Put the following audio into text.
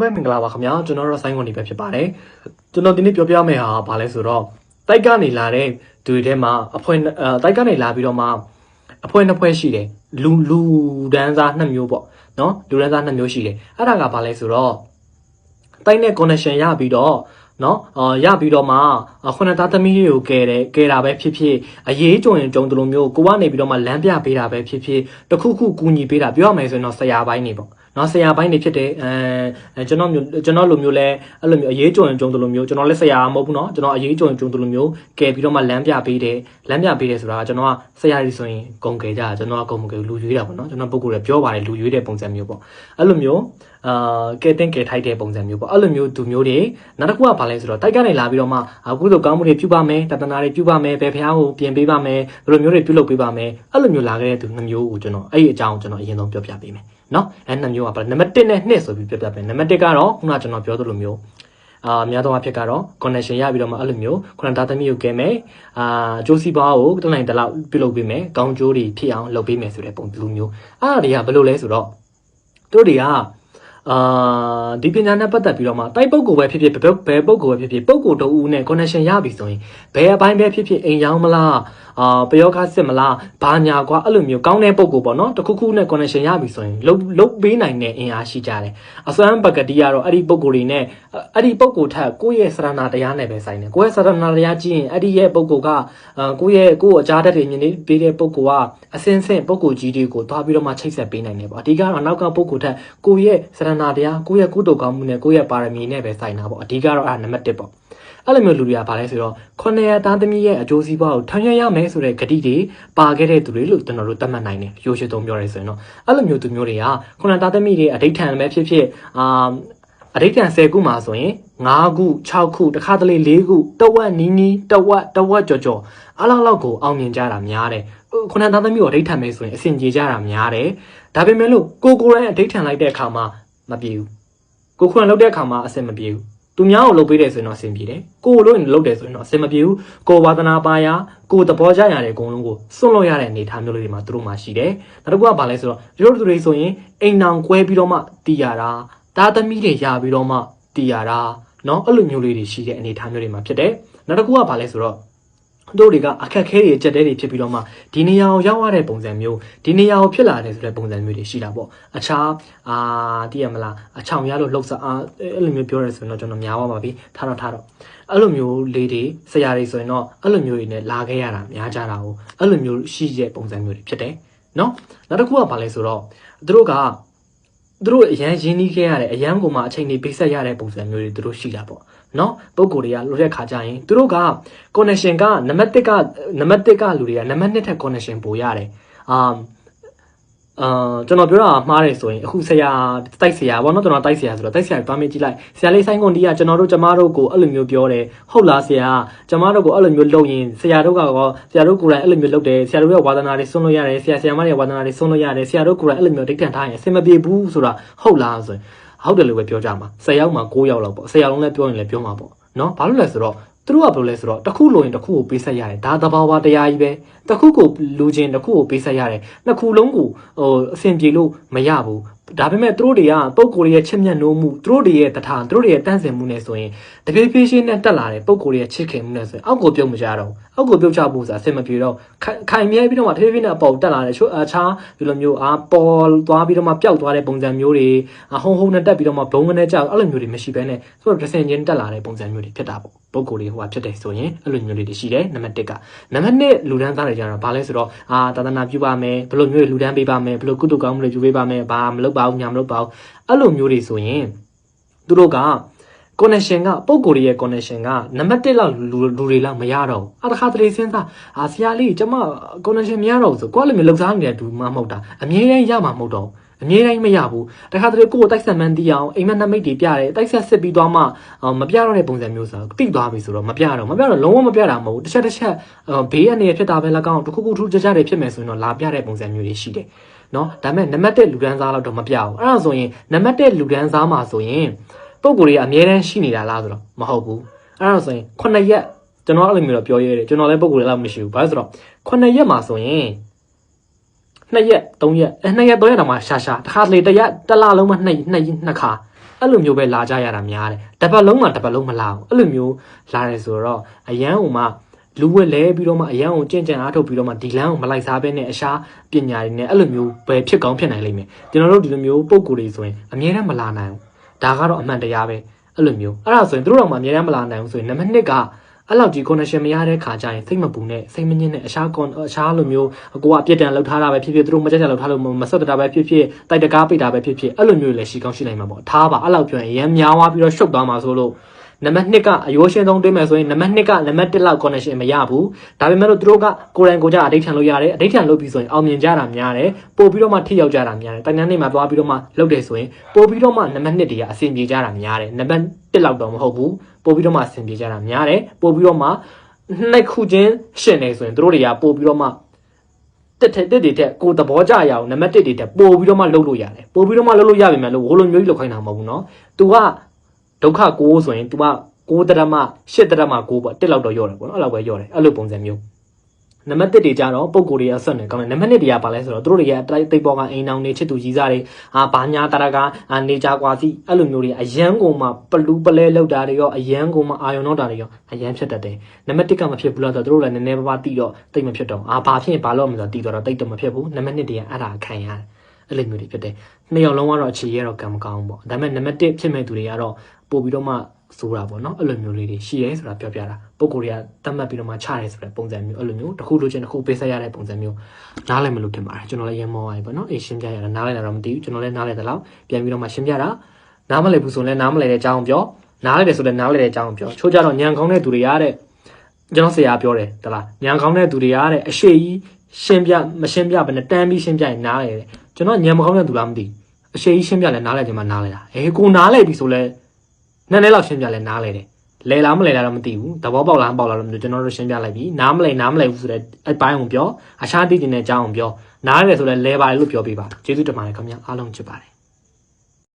မဲ့မင်္ဂလာပါခင်ဗျာကျွန်တော်တို့ဆိုင်းကုန်နေပဲဖြစ်ပါတယ်ကျွန်တော်ဒီနေ့ပြောပြမယ့်ဟာဘာလဲဆိုတော့တိုက်ကနေလာတဲ့သူတွေထဲမှာအဖွဲအဲတိုက်ကနေလာပြီးတော့မှအဖွဲနှစ်ဖွဲရှိတယ်လူလူဒန်းစားနှစ်မျိုးပေါ့နော်လူဒန်းစားနှစ်မျိုးရှိတယ်အဲ့ဒါကဘာလဲဆိုတော့တိုက်နဲ့ connection ရပြီးတော့နော်အာရပြီးတော့မှခုနသားသမီးတွေကိုကဲတယ်ကဲတာပဲဖြစ်ဖြစ်အရေးကြုံရင်ကြုံတယ်လို့မျိုးကိုကနေပြီးတော့မှလမ်းပြပေးတာပဲဖြစ်ဖြစ်တခုခုကူညီပေးတာပြောရမယ်ဆိုရင်တော့ဆရာပိုင်းနေပေါ့ နော်ဆရာပိုင်းနေဖြစ်တယ်အဲကျွန်တော်မျိုးကျွန်တော်လိုမျိုးလဲအဲ့လိုမျိုးအရေးကြုံရင်ကြုံတယ်လို့မျိုးကျွန်တော်လည်းဆရာမဟုတ်ဘူးနော်ကျွန်တော်အရေးကြုံရင်ကြုံတယ်လို့မျိုးကဲပြီးတော့မှလမ်းပြပေးတယ်လမ်းပြပေးတယ်ဆိုတာကကျွန်တော်ကဆရာကြီးဆိုရင်ဂုံကဲကြတာကျွန်တော်ကဂုံမကဲလူရွေးတာပေါ့နော်ကျွန်တော်ပုံကိုယ်လည်းပြောပါတယ်လူရွေးတဲ့ပုံစံမျိုးပေါ့အဲ့လိုမျိုးအာကဲတင်ကဲထိုက်တဲ့ပုံစံမျိုးပေါ့အဲ့လိုမျိုးသူမျိုးတွေနောက်တစ်ခုကဘာလဲဆိုတော့တိုက်ကနေလာပြီးတော့မှအခုလိုကောင်းမှုတွေပြုပါမယ်တသနာတွေပြုပါမယ်ဘယ်ဖျားကိုပြင်ပေးပါမယ်ဘယ်လိုမျိုးတွေပြုလုပ်ပေးပါမယ်အဲ့လိုမျိုးလာခဲ့တဲ့သူနှစ်မျိုးကိုကျွန်တော်အဲ့ဒီအကြောင်းကျွန်တော်အရင်ဆုံးပြောပြပေးမယ် နော်အဲ့နှစ်မျိုးကဘာလဲနံပါတ်1နဲ့2ဆိုပြီးပြောပြပေးနံပါတ်1ကတော့ခုနကကျွန်တော်ပြောသလိုမျိုးအာများသောအားဖြင့်ကတော့ connection ရပြီးတော့မှအဲ့လိုမျိုးခုနသားသမီးကိုကဲမယ်အာဂျိုးစီပွားကိုတနိုင်တလောက်ပြုလုပ်ပေးမယ်ကောင်းကျိုးတွေဖြစ်အောင်လုပ်ပေးမယ်ဆိုတဲ့ပုံလူမျိုးအဲ့ဒါတွေကဘယ်လိုလဲဆိုတော့သူတို့တွေက အာဒီပညာနဲ့ပတ်သက်ပြီးတော့မှတိုက်ပုတ်ကိုပဲဖြစ်ဖြစ်ဘယ်ဘယ်ပုတ်ကိုပဲဖြစ်ဖြစ်ပုတ်ကိုတူဦးနဲ့ connection ရပြီဆိုရင်ဘယ်အပိုင်းပဲဖြစ်ဖြစ်အိမ်ရောက်မလားအာပယောခစစ်မလားဘာညာကွာအဲ့လိုမျိုးကောင်းတဲ့ပုတ်ကိုပေါ့နော်တခုခုနဲ့ connection ရပြီဆိုရင်လုတ်လုတ်ပေးနိုင်တဲ့အင်အားရှိကြတယ်အစွမ်းပကတိကတော့အဲ့ဒီပုတ်ကိုတွေနဲ့အဲ့ဒီပုတ်ကိုထက်ကိုယ့်ရဲ့စရဏတရားနဲ့ပဲဆိုင်တယ်ကိုယ့်ရဲ့စရဏတရားကြည့်ရင်အဲ့ဒီရဲ့ပုတ်ကိုကအာကိုယ့်ရဲ့ကိုယ့်အကြားတက်တွေမြင်နေပေးတဲ့ပုတ်ကိုကအစင်းစင်းပုတ်ကိုကြီးတွေကိုသွားပြီးတော့မှချိတ်ဆက်ပေးနိုင်တယ်ပေါ့အဓိကတော့နောက်ကပုတ်ကိုထက်ကိုယ့်ရဲ့စရဏတရားကိုယ့်ရဲ့ကုသိုလ်ကောင်းမှုနဲ့ကိုယ့်ရဲ့ပါရမီနဲ့ပဲဆိုင်တာပေါ့အဓိကတော့အဲ့ဒါနံပါတ်1ပေါ့အဲ့လိုမျိုးလူတွေကဗာလဲဆိုတော့ခုနှစ်ရသားသမီးရဲ့အကျိုးစီးပွားကိုထမ်းရွက်ရမယ်ဆိုတဲ့ဂတိတွေပါခဲ့တဲ့သူတွေလို့ကျွန်တော်တို့သတ်မှတ်နိုင်တယ်ရိုးရှင်းသုံးပြောရဲဆိုရင်တော့အဲ့လိုမျိုးသူမျိုးတွေကခုနှစ်သားသမီးတွေအဋိဌံပဲဖြစ်ဖြစ်အာအဋိဌံ10ခုမှာဆိုရင်5ခု6ခုတခါတလေ4ခုတဝက်နီးနီးတဝက်တဝက်ကြော်ကြော်အလောက်လောက်ကိုအောင်မြင်ကြတာများတယ်ခုနှစ်သားသမီးကိုအဋိဌံပဲဆိုရင်အဆင်ပြေကြတာများတယ်ဒါပေမဲ့လို့ကိုကိုယ်တိုင်အဋိဌံလိုက်တဲ့အခါမှာ မပြေဘူးကိုခွန်လောက်တဲ့အခါမှာအဆင်မပြေဘူးသူများကိုလုပ်ပေးတယ်ဆိုရင်တော့အဆင်ပြေတယ်ကိုကိုလို့ရင်လုပ်တယ်ဆိုရင်တော့အဆင်မပြေဘူးကိုဝါသနာပါရကိုသဘောကျရတဲ့အကုန်လုံးကိုစွန့်လွတ်ရတဲ့အနေအထားမျိုးလေးတွေမှာသူတို့မှရှိတယ်နောက်တစ်ခုကဘာလဲဆိုတော့ဒီလိုသူတွေဆိုရင်အိမ်နောင်ကွဲပြီးတော့မှတည်ရတာသားသမီးတွေရပြီးတော့မှတည်ရတာเนาะအဲ့လိုမျိုးလေးတွေရှိတဲ့အနေအထားမျိုးတွေမှာဖြစ်တယ်နောက်တစ်ခုကဘာလဲဆိုတော့ တို့တွေကအခက်ခဲတွေကြက်တဲတွေဖြစ်ပြီးတော့မှဒီနေရာကိုရောက်ရတဲ့ပုံစံမျိုးဒီနေရာကိုဖြစ်လာတယ်ဆိုတဲ့ပုံစံမျိုးတွေရှိတာပေါ့အခြားအာတည်ရမလားအချောင်ရလို့လှုပ်စားအားအဲ့လိုမျိုးပြောရဲဆိုရင်တော့ကျွန်တော်များပါပါပြီထားတော့ထားတော့အဲ့လိုမျိုးလေးတွေဆရာတွေဆိုရင်တော့အဲ့လိုမျိုးတွေနဲ့လာခဲ့ရတာများကြတာကိုအဲ့လိုမျိုးရှိတဲ့ပုံစံမျိုးတွေဖြစ်တယ်နော်နောက်တစ်ခုကဘာလဲဆိုတော့သူတို့က သူတို့အရန်ရင်းနှီးခဲ့ရတဲ့အရန်ကိုမှအချိန်တွေပိတ်ဆက်ရတဲ့ပုံစံမျိုးတွေသူတို့ရှိတာပေါ့နော်ပုံကိုယ်တွေကလိုတဲ့ခါကြရင်သူတို့က connection ကနံပါတ်1ကနံပါတ်1ကလူတွေကနံပါတ်2ထက် connection ပိုရတယ်အာ အာကျွန်တော်ပြောတာမှားတယ်ဆိုရင်အခုဆရာတိုက်ဆရာပေါ့နော်ကျွန်တော်တိုက်ဆရာဆိုတော့တိုက်ဆရာတွားမေးကြည့်လိုက်ဆရာလေးဆိုင်ကွန်ဒီကကျွန်တော်တို့ကျမတို့ကိုအဲ့လိုမျိုးပြောတယ်ဟုတ်လားဆရာကျမတို့ကိုအဲ့လိုမျိုးလုပ်ရင်ဆရာတို့ကတော့ဆရာတို့ကိုယ်တိုင်အဲ့လိုမျိုးလုပ်တယ်ဆရာတို့ရဲ့ဝါသနာတွေဆွံ့လို့ရတယ်ဆရာဆရာမတွေဝါသနာတွေဆွံ့လို့ရတယ်ဆရာတို့ကိုယ်တိုင်အဲ့လိုမျိုးဒိတ်ထန်ထားရင်အဆင်မပြေဘူးဆိုတာဟုတ်လားဆိုရင်ဟုတ်တယ်လို့ပဲပြောကြမှာ10ယောက်မှာ9ယောက်လောက်ပေါ့10ယောက်လုံးလည်းပြောရင်လည်းပြောမှာပေါ့နော်ဘာလို့လဲဆိုတော့သူတို့ကဘယ်လိုလဲဆိုတော့တစ်ခုလိုရင်တစ်ခုကိုပေးဆက်ရတယ်ဒါသဘာဝတရားကြီးပဲ တစ်ခုကိုလူချင်းတစ်ခုကိုပေးဆက်ရတယ်နှစ်ခုလုံးကိုဟိုအဆင်ပြေလို့မရဘူးဒါပေမဲ့သူတို့တွေကပုံကိုယ်ရဲ့ချစ်မြတ်နိုးမှုသူတို့တွေရဲ့တထာသူတို့တွေရဲ့တန့်စင်မှုနဲ့ဆိုရင်တပြေးပြေးရှင်းနဲ့တက်လာတဲ့ပုံကိုယ်ရဲ့ချစ်ခင်မှုနဲ့ဆိုရင်အောက်ကိုပြုတ်မကြတော့အောက်ကိုပြုတ်ချဖို့ဆိုတာအဆင်မပြေတော့ခိုင်မြဲပြီးတော့မှတပြေးပြေးနဲ့အပေါ်တက်လာတဲ့ချို့အခြားဒီလိုမျိုးအာပေါ်သွားပြီးတော့မှပျောက်သွားတဲ့ပုံစံမျိုးတွေဟုံဟုံနဲ့တက်ပြီးတော့မှဘုံကနေကြောက်အဲ့လိုမျိုးတွေမရှိဘဲနဲ့ဆိုတော့ဒစင်ချင်းတက်လာတဲ့ပုံစံမျိုးတွေဖြစ်တာပေါ့ပုံကိုယ်လေးဟိုဟာဖြစ်တယ်ဆိုရင်အဲ့လိုမျိုးလေးတွေရှိတယ်နံပါတ်1ကနံပါတ်2လူဒန်းသားတွေကြတော့ဘာလဲဆိုတော့အာသာသနာပြုပါမယ်ဘယ်လိုမျိုးလူဒန်းပေးပါမယ်ဘယ်လိုကုသကောင်းမှုတွေပြုပေးပါမယ်ဘာမလုပ်ပါဘူးညာမလုပ်ပါဘူးအဲ့လိုမျိုးတွေဆိုရင်သူတို့က connection ကပုံကိုယ်ရဲ့ connection ကနံပါတ်1လောက်လူလူတွေလောက်မရတော့ဘူးအတခါတလေစဉ်းစားအာဆရာလေးကျွန်မ connection မရတော့ဘူးဆိုကိုယ်လည်းမလုံစားနေတဲ့သူမှမဟုတ်တာအမြဲတမ်းရမှာမဟုတ်တော့ဘူး အမြဲတမ်းမရဘူးတခါတလေကိုယ်ကိုတိုက်ဆက်မှန်းတီးအောင်အိမ်မက်နမိတ်တွေပြတယ်တိုက်ဆက်စစ်ပြီးသွားမှမပြတော့တဲ့ပုံစံမျိုးဆိုတော့တိသွားပြီဆိုတော့မပြတော့မပြတော့လုံးဝမပြတာမဟုတ်ဘူးတစ်ချက်တစ်ချက်ဘေးအနေနဲ့ဖြစ်တာပဲလက်ကောင်းတစ်ခုခုထူးခြားခြားတွေဖြစ်မယ်ဆိုရင်တော့လာပြတဲ့ပုံစံမျိုးတွေရှိတယ်နော်ဒါပေမဲ့နံပါတ်1လူဒန်းစားလောက်တော့မပြဘူးအဲ့ဒါဆိုရင်နံပါတ်1လူဒန်းစားမှာဆိုရင်ပုံကိုယ်တွေကအမြဲတမ်းရှိနေတာလားဆိုတော့မဟုတ်ဘူးအဲ့ဒါဆိုရင်9ရက်ကျွန်တော်အဲ့လိုမျိုးတော့ပြောရဲတယ်ကျွန်တော်လည်းပုံကိုယ်တွေလောက်မရှိဘူးဘာလို့ဆိုတော့9ရက်မှာဆိုရင် 2ရက်3ရက်အဲ2ရက်3ရက်တောင်မှရှာရှာတစ်ခါလေတစ်ရက်တစ်လလုံးမှ2 2နှစ်ခါအဲ့လိုမျိုးပဲလာကြရတာများတယ်တစ်ပတ်လုံးမှတစ်ပတ်လုံးမလာဘူးအဲ့လိုမျိုးလာတယ်ဆိုတော့အရန်ဟိုမှလူဝက်လဲပြီးတော့မှအရန်ကိုကြင်ကြံအားထုတ်ပြီးတော့မှဒီလမ်းကိုမလိုက်စားဘဲနဲ့အရှားပညာတွေနဲ့အဲ့လိုမျိုးပဲဖြစ်ကောင်းဖြစ်နိုင်လိမ့်မယ်ကျွန်တော်တို့ဒီလိုမျိုးပုံကိုယ်တွေဆိုရင်အမြဲတမ်းမလာနိုင်ဘူးဒါကတော့အမှန်တရားပဲအဲ့လိုမျိုးအဲ့ဒါဆိုရင်တို့တော့မှအမြဲတမ်းမလာနိုင်ဘူးဆိုရင်နံပါတ်1က အဲ့လောက်ကြီး connection မရတဲ့ခါကျရင်စိတ်မပူနဲ့စိတ်မညစ်နဲ့အရှား con အရှားလိုမျိုးအကိုကအပြစ်ဒဏ်လောက်ထားတာပဲဖြစ်ဖြစ်သူတို့မကြက်ကြက်လောက်ထားလို့မဆက်တာပဲဖြစ်ဖြစ်တိုက်တကားပိတ်တာပဲဖြစ်ဖြစ်အဲ့လိုမျိုးလည်းရှိကောင်းရှိနိုင်မှာပေါ့ထားပါအဲ့လောက်ပြောရင်ရမ်းများသွားပြီးတော့ရှုပ်သွားမှာဆိုလို့ နံပါတ်2ကအယိုးရှင်းဆုံးတွင်းမယ်ဆိုရင်နံပါတ်2ကနံပါတ်1လောက် connection မရဘူးဒါပေမဲ့လို့သူတို့ကကိုယ်တိုင်ကိုယ်ကြအဒိဋ္ဌံလို့ရတယ်အဒိဋ္ဌံလုပ်ပြီးဆိုရင်အောင်မြင်ကြတာများတယ်ပို့ပြီးတော့မှထိရောက်ကြတာများတယ်တိုင်တန်းနေမှာသွားပြီးတော့မှလုပ်တယ်ဆိုရင်ပို့ပြီးတော့မှနံပါတ်2တွေကအဆင်ပြေကြတာများတယ်နံပါတ်1လောက်တော့မဟုတ်ဘူးပို့ပြီးတော့မှအဆင်ပြေကြတာများတယ်ပို့ပြီးတော့မှနှစ်ခုချင်းရှင်နေဆိုရင်တို့တွေကပို့ပြီးတော့မှ တက်တဲ့တက်တွေတက်ကိုသဘောကြရအောင်နံပါတ်1တွေတက်ပို့ပြီးတော့မှလှုပ်လို့ရတယ်ပို့ပြီးတော့မှလှုပ်လို့ရပြီမယ်လို့ဝလိုမျိုးကြီးလှုပ်ခိုင်းတာမဟုတ်ဘူးเนาะ तू က ဒုက္ခ6ဆိုရင် तू က6တရမ8တရမ6ပေါ့တက်လောက်တော့ရော့တယ်ပေါ့နော်အဲ့လောက်ပဲရော့တယ်အဲ့လိုပုံစံမျိုးနံပါတ်1တွေကြတော့ပုံကိုယ်တွေအဆက်နေကောင်းတယ်နံပါတ်2တွေကပါလဲဆိုတော့သူတို့တွေရဲ့အတိုက်သိပ်ပေါ်ကအိမ်အောင်နေချစ်သူကြီးစားတွေအာဘာညာတရကနေကြကွာစီအဲ့လိုမျိုးတွေအရန်ကုန်မှာပလူပလဲလောက်တာတွေရောအရန်ကုန်မှာအာယုံတော့တာတွေရောအရန်ဖြစ်တတ်တယ်နံပါတ်1ကမဖြစ်ဘူးလားဆိုတော့သူတို့လည်းနည်းနည်းပါးပါးတီးတော့တိတ်မဖြစ်တော့အာဘာဖြစ်ရင်ဘာလို့မလဲဆိုတော့တီးတော့တိတ်တော့မဖြစ်ဘူးနံပါတ်2တွေကအဲ့ဒါခံရတယ် အဲ့လိုမျိုးတွေဖြစ်တယ်။နှစ်ယောက်လုံးကတော့အခြေရတော့ကံမကောင်းဘူးပေါ့။ဒါပေမဲ့နံပါတ်1ဖြစ်မဲ့သူတွေကတော့ပို့ပြီးတော့မှဆိုတာပေါ့နော်။အဲ့လိုမျိုးလေးတွေရှိရဲဆိုတာပြောပြတာ။ပုံကိုယ်တွေကတတ်မှတ်ပြီးတော့မှချရဲဆိုတဲ့ပုံစံမျိုးအဲ့လိုမျိုးတစ်ခုလိုချင်တစ်ခုပေးဆက်ရတဲ့ပုံစံမျိုးနားလည်မလို့ထင်ပါတယ်။ကျွန်တော်လည်းရမောပါပြီပေါ့နော်။အေးရှင်းပြရတာနားလည်တာတော့မသိဘူး။ကျွန်တော်လည်းနားလည်တယ်လို့ပြန်ပြီးတော့မှရှင်းပြတာ။နားမလည်ဘူးဆိုရင်လည်းနားမလည်တဲ့အကြောင်းပြော။နားလည်တယ်ဆိုလည်းနားလည်တဲ့အကြောင်းပြော။ချိုးကြတော့ညံကောင်းတဲ့သူတွေရတဲ့ကျွန်တော်ဆရာပြောတယ်တလားညံကောင်းတဲ့သူတွေရတဲ့အရှိကြီးရှင်းပြမရှင်းပြဘဲနဲ့တန်းပြီးရှင်းပြရင်နားလေတယ် ကျွန်တော်ညံမကောင်းတဲ့သူလားမသိဘူးအရှိကြီးရှင်းပြလဲနားလဲချင်မှနားလဲတာအေးကိုနားလဲပြီဆိုလဲနည်းနည်းလောက်ရှင်းပြလဲနားလဲတယ်လဲလားမလဲလားတော့မသိဘူးသဘောပေါက်လားမပေါက်လားတော့မသိဘူးကျွန်တော်တို့ရှင်းပြလိုက်ပြီနားမလဲနားမလဲဘူးဆိုတဲ့အပိုင်းအောင်ပြောအရှားသိကျင်တဲ့အကြောင်းအောင်ပြောနားလဲဆိုလဲလဲပါလို့ပြောပြပါကျေးဇူးတင်ပါတယ်ခင်ဗျာအားလုံးချစ်ပါတယ်